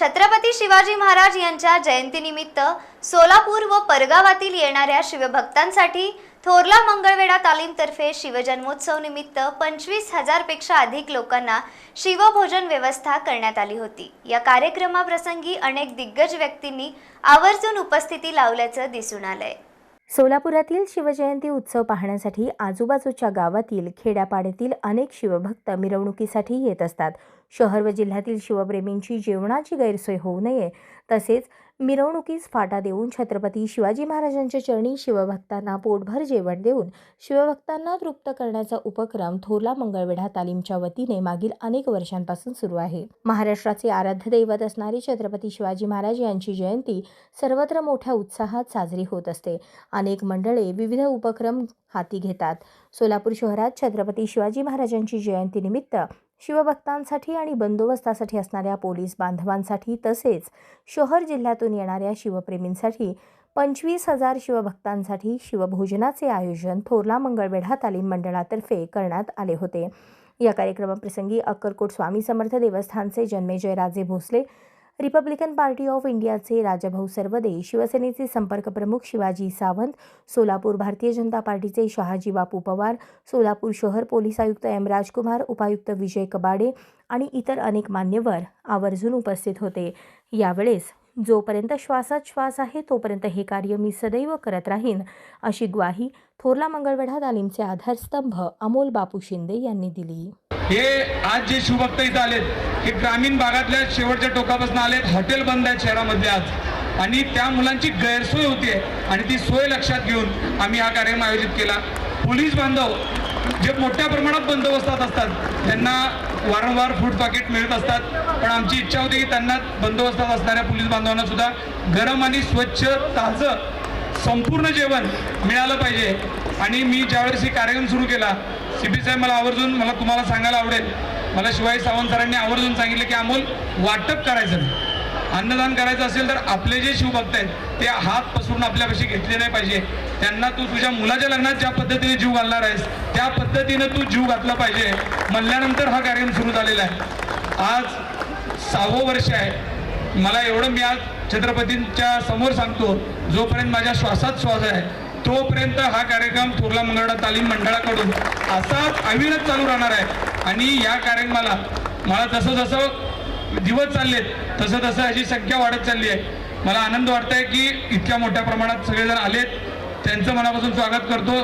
छत्रपती शिवाजी महाराज यांच्या जयंतीनिमित्त सोलापूर व परगावातील येणाऱ्या शिवभक्तांसाठी थोरला मंगळवेढा तालीमतर्फे शिवजन्मोत्सव निमित्त पंचवीस हजारपेक्षा अधिक लोकांना शिवभोजन व्यवस्था करण्यात आली होती. या कार्यक्रमाप्रसंगी अनेक दिग्गज व्यक्तींनी आवर्जून उपस्थिती लावल्याचं दिसून आलंय. सोलापुरातील शिवजयंती उत्सव पाहण्यासाठी आजूबाजूच्या गावातील खेड्यापाड्यातील अनेक शिवभक्त मिरवणुकीसाठी येत असतात. शहर व जिल्ह्यातील शिवप्रेमींची जेवणाची गैरसोय होऊ नये तसेच मिरवणुकीस फाटा देऊन छत्रपती शिवाजी महाराजांच्या चरणी शिवभक्तांना पोटभर जेवण देऊन शिवभक्तांना तृप्त करण्याचा उपक्रम थोरला मंगळवेढा तालीमच्या वतीने मागील अनेक वर्षांपासून सुरू आहे. महाराष्ट्राचे आराध्य दैवत असणारे छत्रपती शिवाजी महाराज यांची जयंती सर्वत्र मोठ्या उत्साहात साजरी होत असते. अनेक मंडळे विविध उपक्रम हाती घेतात. सोलापूर शहरात छत्रपती शिवाजी महाराजांची जयंतीनिमित्त शिवभक्तांसाठी आणि बंदोबस्तासाठी असणाऱ्या पोलीस बांधवांसाठी तसेच शहर जिल्ह्यातून येणाऱ्या शिवप्रेमींसाठी पंचवीस हजार शिवभक्तांसाठी शिवभोजनाचे आयोजन थोरला मंगळवेढा तालीम मंडळातर्फे करण्यात आले होते. या कार्यक्रमाप्रसंगी अक्कलकोट स्वामी समर्थ देवस्थानचे Janmejay Raje Bhosale Republican party of इंडियाचे राजाभाऊ सर्वदे शिवसेनेचे संपर्क प्रमुख शिवाजी सावंत सोलापूर भारतीय जनता पार्टीचे शहाजी बापू पवार सोलापूर शहर पोलीस आयुक्त एम राजकुमार उपायुक्त विजय कबाडे आणि इतर अनेक मान्यवर आवर्जून उपस्थित होते. यावेळेस जोपर्यंत श्वासात श्वास आहे तोपर्यंत हे कार्य मी सदैव करत राहीन अशी ग्वाही थोरला मंगळवेढा तालीमचे आधारस्तंभ अमोल बापू शिंदे यांनी दिली. हे आज जे शिवभक्त इथं आलेत हे ग्रामीण भागातल्या शेवटच्या टोकापासून आलेत हॉटेल बंद आहेत शहरामधले आज. आणि त्या मुलांची गैरसोय होतीये आणि ती सोय लक्षात घेऊन आम्ही हा कार्यक्रम आयोजित केला. पोलीस बांधव जे मोठ्या प्रमाणात बंदोबस्तात असतात त्यांना वारंवार फूड पॅकेट मिळत असतात. पण आमची इच्छा होती की त्यांना बंदोबस्तात असणाऱ्या पोलीस बांधवांना सुद्धा गरम आणि स्वच्छ ताजं संपूर्ण जेवण मिळालं पाहिजे. आणि मी ज्यावेळेस हे कार्यक्रम सुरू केला सी साहेब मला आवर्जून मला तुम्हाला सांगायला आवडेल. मला शिवाजी सावंत सरांनी आवर्जून सांगितलं की अमोल वाटप करायचं नाही. अन्नदान करायचं असेल तर आपले जे शिवभक्त आहेत ते हात पसरून आपल्यापाशी घेतले नाही पाहिजे. त्यांना तू तुझ्या मुलाच्या लग्नात ज्या पद्धतीने जीव घालणार आहेस त्या पद्धतीनं तू जीव घातला पाहिजे. म्हणल्यानंतर हा कार्यक्रम सुरू झालेला आहे. आज सहावं वर्ष आहे. मला एवढं मी आज छत्रपतींच्या समोर सांगतो जोपर्यंत माझ्या श्वासात श्वास आहे तोपर्यंत हा कार्यक्रम थोरला मंगळा तालीम मंडळाकडून असाच अविरत चालू राहणार आहे. आणि या कार्यक्रमाला मला जसं जसं दिवस चाललेत तसं तसं अशी संख्या वाढत चालली आहे. मला आनंद वाटत आहे की इतक्या मोठ्या प्रमाणात सगळेजण आलेत. त्यांचं मनापासून स्वागत करतो.